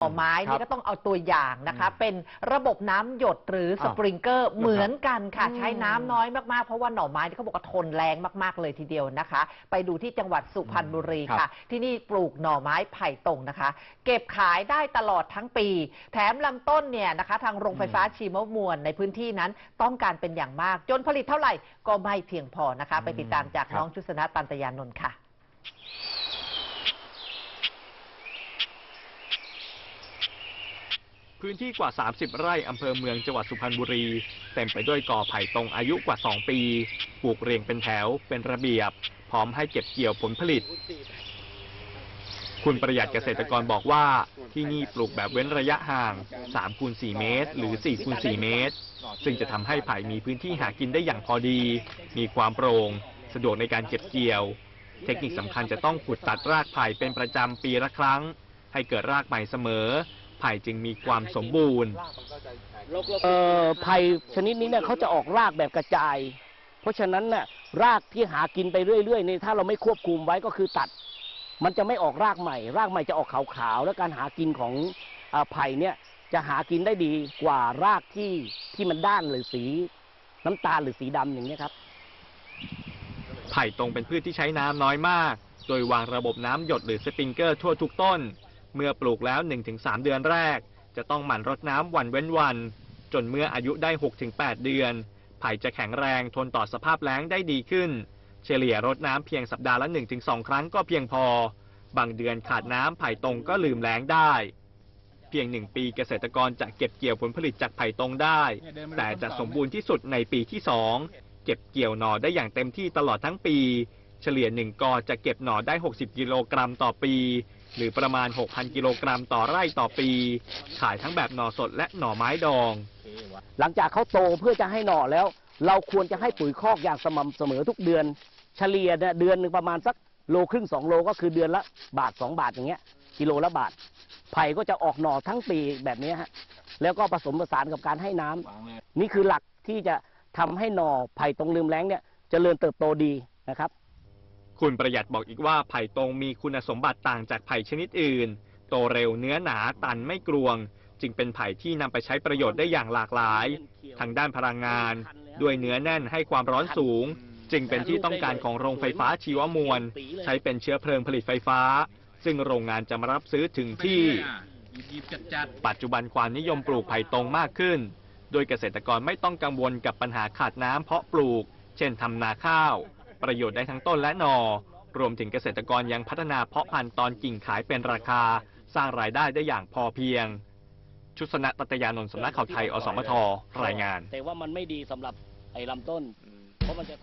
หน่อไม้ครันี่บก็ต้องเอาตัวอย่างนะคะ เป็นระบบน้ำหยดหรือสอ้าวปริงเกอร์เหมือนกันค่ะอืมใช้น้ำน้อยมากๆ เพราะว่าหน่อไม้ที่เขาบอกว่าทนแรงมากๆเลยทีเดียวนะคะ ไปดูที่จังหวัดสุพรรณบุรีค่ะ ที่นี่ปลูกหน่อไม้ไผ่ตรงนะคะ เก็บขายได้ตลอดทั้งปี แถมลำต้นเนี่ยนะคะ ทางโรงไฟฟ้าชีมะมวลในพื้นที่นั้นต้องการเป็นอย่างมาก จนผลิตเท่าไหร่ก็ไม่เพียงพอนะคะ ไปติดตามจากครับน้องชุสนะตันตยานนท์ค่ะ พื้นที่กว่า 30 ไร่อำเภอเมืองจังหวัดสุพรรณบุรี เต็มไปด้วยกอไผ่ตรงอายุกว่า 2 ปี ปลูกเรียงเป็นแถว เป็นระเบียบ พร้อมให้เก็บเกี่ยวผลผลิต คุณประหยัดเกษตรกรบอกว่า ที่นี่ปลูกแบบเว้นระยะห่าง3คูณ4เมตร หรือ4คูณ4เมตร ซึ่งจะทำให้ไผ่มีพื้นที่หากินได้อย่างพอดี มีความโปร่ง สะดวกในการเก็บเกี่ยว เทคนิคสำคัญจะต้องขุดตัดรากไผ่เป็นประจำปีละครั้ง ให้เกิดรากใหม่เสมอ ไผ่จึงมีความสมบูรณ์ เอ่อไผ่ชนิดนี้เนี่ยเขาจะออกรากแบบกระจาย เพราะฉะนั้นน่ะรากที่หากินไปเรื่อยๆนี่ถ้าเราไม่ควบคุมไว้ก็คือตัด มันจะไม่ออกรากใหม่ รากใหม่จะออกขาวๆ แล้วการหากินของอาไผ่เนี่ยจะหากินได้ดีกว่ารากที่ที่มันด้านหรือสีน้ำตาลหรือสีดำอย่างนี้ยครับ ไผ่ตรงเป็นพืชที่ใช้น้ำน้อยมาก โดยวางระบบน้ำหยดหรือสปริงเกอร์ทั่วทุกต้น เมื่อปลูกแล้ว 1-3 เดือนแรก จะต้องหมั่นรดน้ำวันเว้นวัน จนเมื่ออายุได้ 6-8 เดือน ไผ่จะแข็งแรงทนต่อสภาพแล้งได้ดีขึ้น เฉลี่ยรดน้ำเพียงสัปดาห์ละ 1-2 ครั้งก็เพียงพอ บางเดือนขาดน้ำไผ่ตรงก็ลืมแล้งได้เพียงหนึ่งปีเกษตรกรจะเก็บเกี่ยวผลผลิตจากไผ่ตรงได้ แต่จะสมบูรณ์ที่สุดในปีที่สองเก็บเกี่ยวหน่อได้อย่างเต็มที่ตลอดทั้งปี เฉลี่ยหนึ่งกอจะเก็บหน่อได้ 60 กิโลกรัมต่อปี หรือประมาณ 6,000 กิโลกรัมต่อไร่ต่อปี ขายทั้งแบบหน่อสดและหน่อไม้ดอง หลังจากเขาโตเพื่อจะให้หน่อแล้ว เราควรจะให้ปุ๋ยคอกอย่างสม่ำเสมอทุกเดือน เฉลี่ยเนี่ยเดือนหนึ่งประมาณสักโลครึ่งสองโลก็คือเดือนละบาทสองบาทอย่างเงี้ยกิโลละบาทไผ่ก็จะออกหน่อทั้งปีแบบเนี้ยฮะแล้วก็ผสมผสานกับการให้น้ำนี่คือหลักที่จะทำให้หน่อไผ่ตรงลืมแล้งเนี่ยเจริญเติบโตดีนะครับ คุณประหยัดบอกอีกว่าไผ่ตรงมีคุณสมบัติต่างจากไผ่ชนิดอื่น โตเร็วเนื้อหนาตันไม่กรวง จึงเป็นไผ่ที่นำไปใช้ประโยชน์ได้อย่างหลากหลาย ทางด้านพลังงาน ด้วยเนื้อแน่นให้ความร้อนสูง จึงเป็นที่ต้องการของโรงไฟฟ้าชีวมวล ใช้เป็นเชื้อเพลิงผลิตไฟฟ้า ซึ่งโรงงานจะมารับซื้อถึงที่ ปัจจุบันความนิยมปลูกไผ่ตรงมากขึ้น โดยเกษตรกรไม่ต้องกังวลกับปัญหาขาดน้ำเพาะปลูก เช่นทำนาข้าว ประโยชน์ได้ทั้งต้นและหนอรวมถึงเกษตรกรยังพัฒนาเพาะพันธุ์ตอนกิ่งขายเป็นราคา สร้างรายได้ได้อย่างพอเพียง ชุสนะตัตยานนท์สำนักข่าวไทย อสมทรายงาน แต่ว่ามันไม่ดีสำหรับไอ้ลำต้น เพราะมันจะ